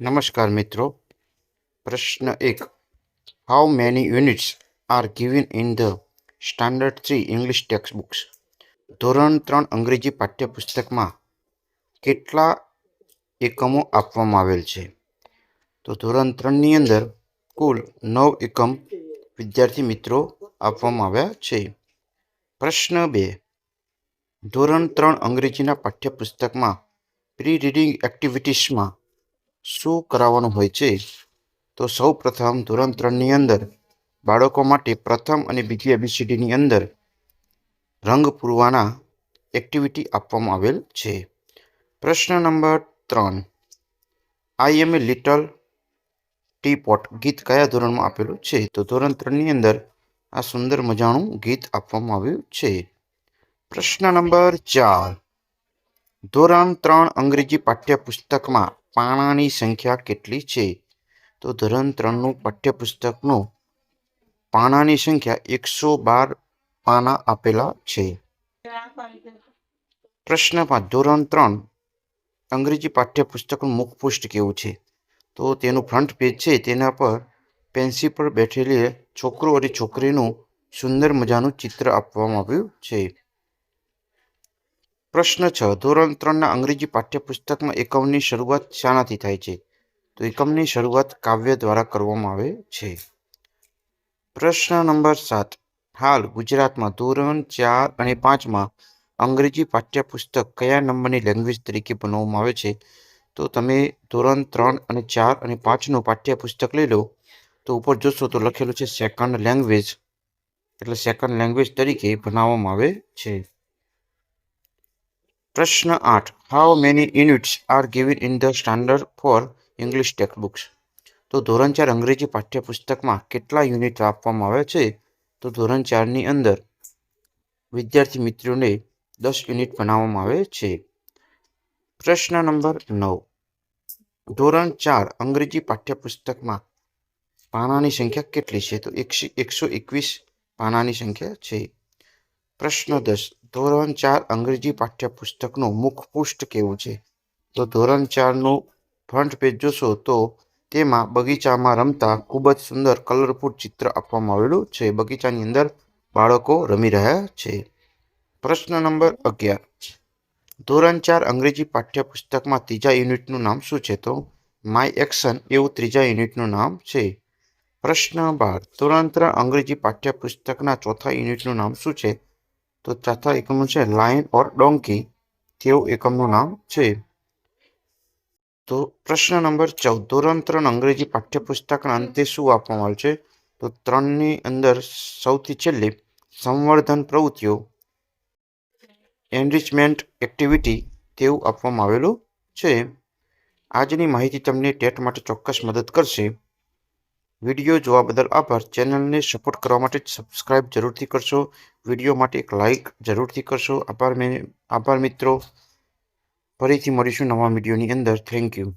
નમસ્કાર મિત્રો. પ્રશ્ન એક. How many units are given in the standard three English text books ધોરણ ત્રણ અંગ્રેજી પાઠ્યપુસ્તકમાં કેટલા એકમો આપવામાં આવેલ છે? તો ધોરણ ત્રણની અંદર કુલ નવ એકમ વિદ્યાર્થી મિત્રો આપવામાં આવ્યા છે. પ્રશ્ન બે. ધોરણ ત્રણ અંગ્રેજીના પાઠ્યપુસ્તકમાં પ્રી રીડિંગ એક્ટિવિટીસમાં શું કરાવવાનું હોય છે? તો સૌ પ્રથમ ધોરણ ત્રણની અંદર બાળકો માટે પ્રથમ અને બીજી એબીસીડીની અંદર રંગ પૂરવાના એક્ટિવિટી આપવામાં આવેલ છે. પ્રશ્ન નંબર ત્રણ. I am a little tea pot ગીત કયા ધોરણમાં આપેલું છે? તો ધોરણ ત્રણની અંદર આ સુંદર મજાનું ગીત આપવામાં આવ્યું છે. પ્રશ્ન નંબર ચાર. ધોરણ ત્રણ અંગ્રેજી પાઠ્યપુસ્તકમાં પાનાની સંખ્યા કેટલી છે? તો ધોરણ ત્રણનું પાઠ્યપુસ્તકનું પાનાની સંખ્યા એકસો બાર પાના આપેલા છે. પ્રશ્ન પાંચ. ધોરણ ત્રણ, અંગ્રેજી પાઠ્યપુસ્તકનું મુખપૃષ્ઠ કેવું છે? તો તેનું ફ્રન્ટ પેજ છે, તેના પર પેન્સિલ પર બેઠેલી છોકરો અને છોકરીનું સુંદર મજાનું ચિત્ર આપવામાં આવ્યું છે. પ્રશ્ન છ. ધોરણ ત્રણના અંગ્રેજી પાઠ્યપુસ્તકમાં એકમની શરૂઆત શાનાથી થાય છે? તો એકમની શરૂઆત કાવ્ય દ્વારા કરવામાં આવે છે. પ્રશ્ન નંબર સાત. હાલ ગુજરાતમાં ધોરણ ચાર અને પાંચમાં અંગ્રેજી પાઠ્યપુસ્તક કયા નંબરની લેંગ્વેજ તરીકે બનાવવામાં આવે છે? તો તમે ધોરણ ત્રણ અને ચાર અને પાંચનું પાઠ્યપુસ્તક લઈ લો. તો ઉપર જોશો તો લખેલું છે સેકન્ડ લેંગ્વેજ એટલે સેકન્ડ લેંગ્વેજ તરીકે બનાવવામાં આવે છે. પ્રશ્ન આઠ. How many units are given in the standard four English text books તો ધોરણ ચાર અંગ્રેજી પાઠ્યપુસ્તકમાં કેટલા યુનિટ આપવામાં આવે છે? તો ધોરણ ચારની અંદર વિદ્યાર્થી મિત્રોને દસ યુનિટ બનાવવામાં આવે છે. પ્રશ્ન નંબર નવ. ધોરણ ચાર અંગ્રેજી પાઠ્યપુસ્તકમાં પાનાની સંખ્યા કેટલી છે? તો એકસો એકવીસ પાનાની સંખ્યા છે. પ્રશ્ન દસ. ધોરણ ચાર અંગ્રેજી પાઠ્યપુસ્તકનું મુખપૃષ્ઠ કેવું છે? તો ધોરણ ચારનું ફ્રન્ટ પેજ જોશો તો તેમાં બગીચામાં રમતા ખૂબ જ સુંદર કલરફુલ ચિત્ર આપવામાં આવેલું છે. બગીચાની અંદર બાળકો રમી રહ્યા છે. પ્રશ્ન નંબર અગિયાર. ધોરણ ચાર અંગ્રેજી પાઠ્યપુસ્તકમાં ત્રીજા યુનિટનું નામ શું છે? તો માય એક્શન એવું ત્રીજા યુનિટનું નામ છે. પ્રશ્ન બાર. ધોરણ ત્રણ અંગ્રેજી પાઠ્યપુસ્તકના ચોથા યુનિટનું નામ શું છે? તો ચોથા એકમનું છે, લાયન ઓર ડોંકી, તેવું એકમનું નામ છે. તો પ્રશ્ન નંબર ચૌદ, ધોરણ ત્રણ, અંગ્રેજી પાઠ્યપુસ્તકના અંતે શું આપવામાં આવ્યું છે? તો ત્રણની અંદર સૌથી છેલ્લે, સંવર્ધન પ્રવૃત્તિઓ એનરિચમેન્ટ એક્ટિવિટી તેવું આપવામાં આવેલું છે. આજની માહિતી તમને ટેટ માટે ચોક્કસ મદદ કરશે. વીડિયો જોવા બદલ આભાર. ચેનલને સપોર્ટ કરવા માટે સબસ્ક્રાઇબ જરૂરથી કરશો. વીડિયો માટે એક લાઇક જરૂરથી કરશો. આભાર મે, આભાર મિત્રો. ફરીથી મળીશું નવા વિડીયોની અંદર. Thank you